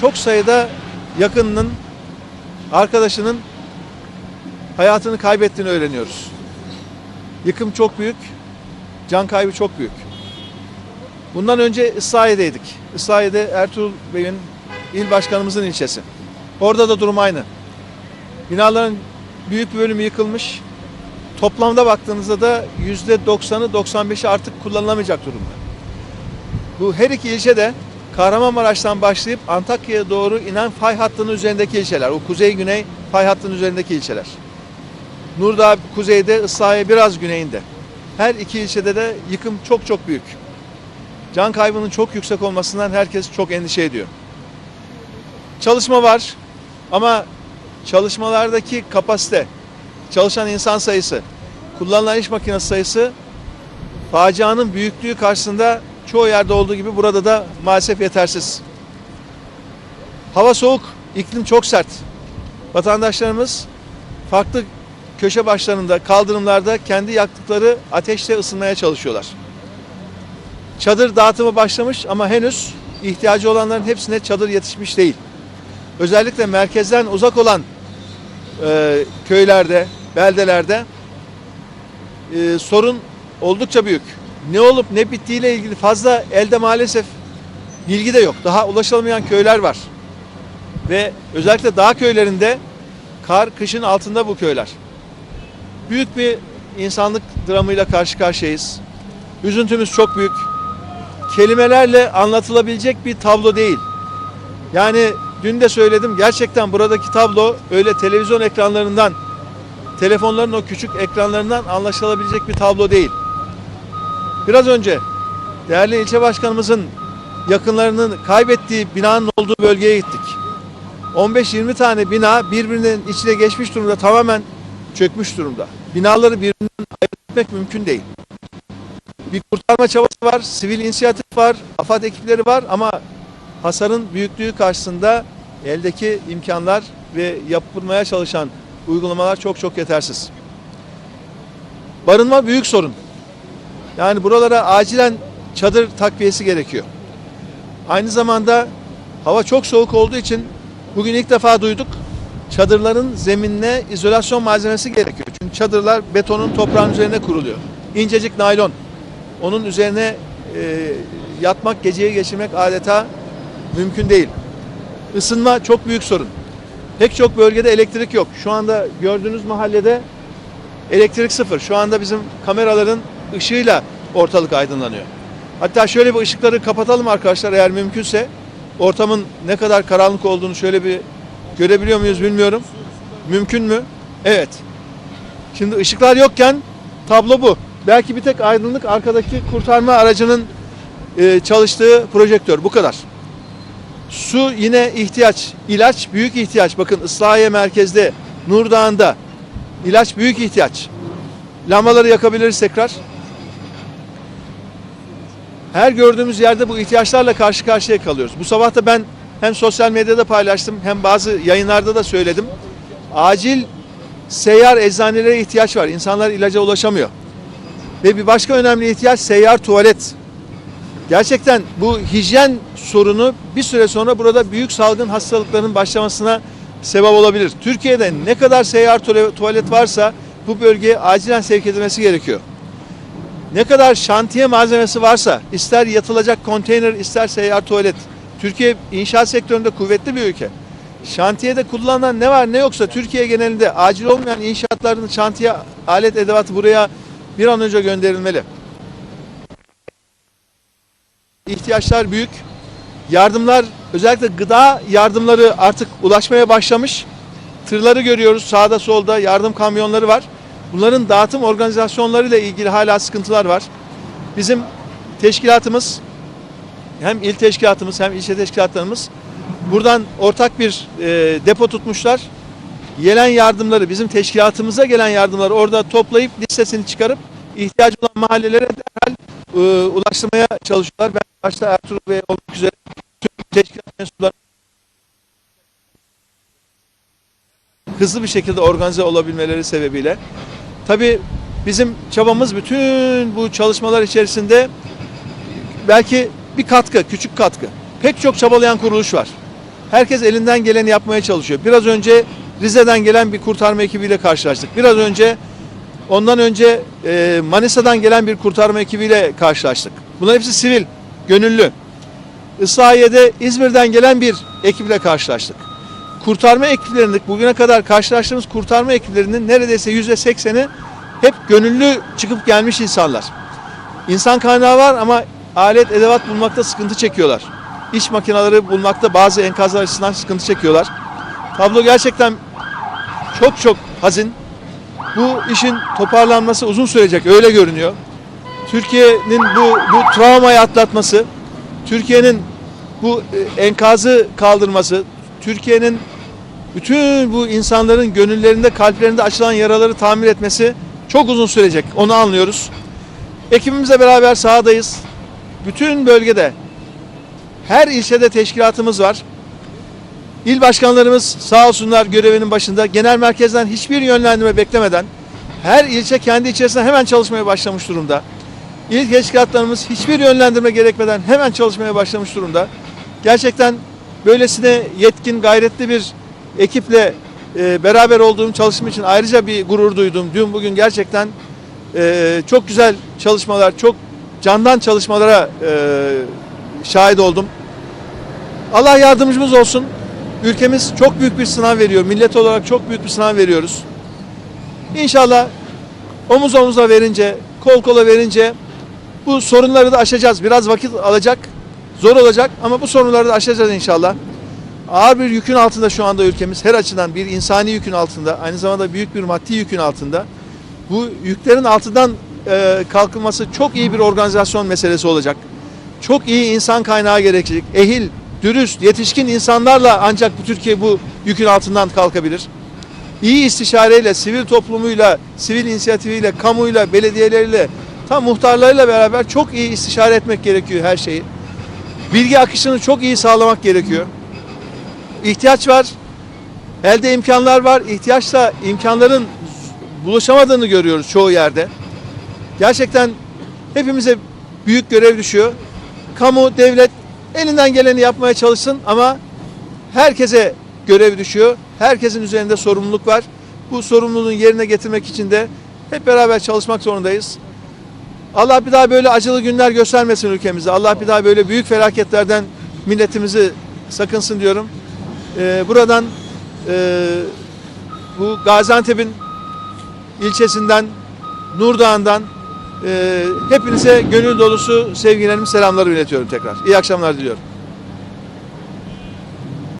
çok sayıda yakınının, arkadaşının hayatını kaybettiğini öğreniyoruz. Yıkım çok büyük, can kaybı çok büyük. Bundan önce Islahiye'deydik. Islahiye'de Ertuğrul Bey'in il başkanımızın ilçesi. Orada da durum aynı. Binaların büyük bir bölümü yıkılmış. Toplamda baktığınızda da %90'ı 95'i artık kullanılamayacak durumda. Bu her iki ilçe de Kahramanmaraş'tan başlayıp Antakya'ya doğru inen fay hattının üzerindeki ilçeler. O kuzey-güney fay hattının üzerindeki ilçeler. Nurdağ kuzeyde, Islahiye biraz güneyinde. Her iki ilçede de yıkım çok çok büyük. Can kaybının çok yüksek olmasından herkes çok endişe ediyor. Çalışma var ama çalışmalardaki kapasite, çalışan insan sayısı, kullanılan iş makinesi sayısı facianın büyüklüğü karşısında çoğu yerde olduğu gibi burada da maalesef yetersiz. Hava soğuk, iklim çok sert. Vatandaşlarımız farklı köşe başlarında, kaldırımlarda kendi yaktıkları ateşle ısınmaya çalışıyorlar. Çadır dağıtımı başlamış ama henüz ihtiyacı olanların hepsine çadır yetişmiş değil. Özellikle merkezden uzak olan e, köylerde, beldelerde e, sorun oldukça büyük. Ne olup ne bittiğiyle ilgili fazla elde maalesef bilgi de yok. Daha ulaşılamayan köyler var. Ve özellikle dağ köylerinde kar kışın altında bu köyler. Büyük bir insanlık dramıyla karşı karşıyayız. Üzüntümüz çok büyük. Kelimelerle anlatılabilecek bir tablo değil. Yani dün de söyledim gerçekten buradaki tablo öyle televizyon ekranlarından, telefonların o küçük ekranlarından anlaşılabilecek bir tablo değil. Biraz önce değerli ilçe başkanımızın yakınlarının kaybettiği binanın olduğu bölgeye gittik. 15-20 tane bina birbirinin içine geçmiş durumda tamamen çökmüş durumda. Binaları birbirinden ayırt etmek mümkün değil. Bir kurtarma çabası var, sivil inisiyatif var, AFAD ekipleri var ama hasarın büyüklüğü karşısında eldeki imkanlar ve yapılmaya çalışan uygulamalar çok çok yetersiz. Barınma büyük sorun. Yani buralara acilen çadır takviyesi gerekiyor. Aynı zamanda hava çok soğuk olduğu için bugün ilk defa duyduk çadırların zeminine izolasyon malzemesi gerekiyor. Çünkü çadırlar betonun toprağın üzerine kuruluyor. İncecik naylon. Onun üzerine e, yatmak, geceyi geçirmek adeta mümkün değil. Isınma çok büyük sorun. Pek çok bölgede elektrik yok. Şu anda gördüğünüz mahallede elektrik sıfır. Şu anda bizim kameraların ışığıyla ortalık aydınlanıyor. Hatta şöyle bir ışıkları kapatalım arkadaşlar eğer mümkünse. Ortamın ne kadar karanlık olduğunu şöyle bir görebiliyor muyuz bilmiyorum. Mümkün mü? Evet. Şimdi ışıklar yokken tablo bu. Belki bir tek aydınlık arkadaki kurtarma aracının e, çalıştığı projektör. Bu kadar. Su yine ihtiyaç. İlaç büyük ihtiyaç. Bakın Islahiye merkezde, Nurdağ'ında ilaç büyük ihtiyaç. Lambaları yakabiliriz tekrar. Her gördüğümüz yerde bu ihtiyaçlarla karşı karşıya kalıyoruz. Bu sabah da ben hem sosyal medyada paylaştım hem bazı yayınlarda da söyledim. Acil seyyar eczanelere ihtiyaç var. İnsanlar ilaca ulaşamıyor. Ve bir başka önemli ihtiyaç seyyar tuvalet. Gerçekten bu hijyen sorunu bir süre sonra burada büyük salgın hastalıkların başlamasına sebep olabilir. Türkiye'de ne kadar seyyar tuvalet- varsa bu bölgeye acilen sevk edilmesi gerekiyor. Ne kadar şantiye malzemesi varsa ister yatılacak konteyner ister seyyar tuvalet. Türkiye inşaat sektöründe kuvvetli bir ülke. Şantiyede kullanılan ne var ne yoksa Türkiye genelinde acil olmayan inşaatların şantiye alet edevatı buraya bir an önce gönderilmeli. İhtiyaçlar büyük. Yardımlar özellikle gıda yardımları artık ulaşmaya başlamış. Tırları görüyoruz sağda solda yardım kamyonları var. Bunların dağıtım organizasyonlarıyla ilgili hala sıkıntılar var. Bizim teşkilatımız hem il teşkilatımız hem ilçe teşkilatlarımız buradan ortak bir e, depo tutmuşlar. Gelen yardımları bizim teşkilatımıza gelen yardımları orada toplayıp listesini çıkarıp ihtiyacı olan mahallelere derhal e, ulaştırmaya çalışıyorlar. Ben başta Ertuğrul Bey olmak üzere tüm teşkilat mensupları hızlı bir şekilde organize olabilmeleri sebebiyle. Tabii bizim çabamız bütün bu çalışmalar içerisinde belki bir katkı, küçük katkı. Pek çok çabalayan kuruluş var. Herkes elinden geleni yapmaya çalışıyor. Biraz önce Rize'den gelen bir kurtarma ekibiyle karşılaştık. Biraz önce ondan önce e, Manisa'dan gelen bir kurtarma ekibiyle karşılaştık. Bunlar hepsi sivil, gönüllü. Islahiye'de İzmir'den gelen bir ekiple karşılaştık. Kurtarma ekiplerinin bugüne kadar karşılaştığımız kurtarma ekiplerinin neredeyse yüzde sekseni hep gönüllü çıkıp gelmiş insanlar. İnsan kaynağı var ama alet edevat bulmakta sıkıntı çekiyorlar. İş makineleri bulmakta bazı enkazlar açısından sıkıntı çekiyorlar. Tablo gerçekten çok çok hazin. Bu işin toparlanması uzun sürecek öyle görünüyor. Türkiye'nin bu bu travmayı atlatması, Türkiye'nin bu e, enkazı kaldırması, Türkiye'nin bütün bu insanların gönüllerinde, kalplerinde açılan yaraları tamir etmesi çok uzun sürecek. Onu anlıyoruz. Ekibimizle beraber sahadayız. Bütün bölgede her ilçede teşkilatımız var. İl başkanlarımız sağ olsunlar görevinin başında genel merkezden hiçbir yönlendirme beklemeden her ilçe kendi içerisinde hemen çalışmaya başlamış durumda. İl teşkilatlarımız hiçbir yönlendirme gerekmeden hemen çalışmaya başlamış durumda. Gerçekten böylesine yetkin, gayretli bir ekiple e, beraber olduğum çalışma için ayrıca bir gurur duydum. Dün bugün gerçekten e, çok güzel çalışmalar, çok candan çalışmalara e, şahit oldum. Allah yardımcımız olsun. Ülkemiz çok büyük bir sınav veriyor. Millet olarak çok büyük bir sınav veriyoruz. İnşallah omuz omuza verince, kol kola verince bu sorunları da aşacağız. Biraz vakit alacak, zor olacak ama bu sorunları da aşacağız inşallah. Ağır bir yükün altında şu anda ülkemiz. Her açıdan bir insani yükün altında, aynı zamanda büyük bir maddi yükün altında. Bu yüklerin altından e, kalkılması çok iyi bir organizasyon meselesi olacak. Çok iyi insan kaynağı gerekecek. Ehil, dürüst, yetişkin insanlarla ancak bu Türkiye bu yükün altından kalkabilir. İyi istişareyle, sivil toplumuyla, sivil inisiyatifiyle, kamuyla, belediyeleriyle, tam muhtarlarıyla beraber çok iyi istişare etmek gerekiyor her şeyi. Bilgi akışını çok iyi sağlamak gerekiyor. İhtiyaç var, elde imkanlar var. İhtiyaçla imkanların buluşamadığını görüyoruz çoğu yerde. Gerçekten hepimize büyük görev düşüyor. Kamu, devlet elinden geleni yapmaya çalışsın ama herkese görev düşüyor. Herkesin üzerinde sorumluluk var. Bu sorumluluğun yerine getirmek için de hep beraber çalışmak zorundayız. Allah bir daha böyle acılı günler göstermesin ülkemize. Allah bir daha böyle büyük felaketlerden milletimizi sakınsın diyorum. Ee, buradan e, bu Gaziantep'in ilçesinden, Nurdağ'ından e, hepinize gönül dolusu sevgilerimi, selamlarımı iletiyorum tekrar. İyi akşamlar diliyorum.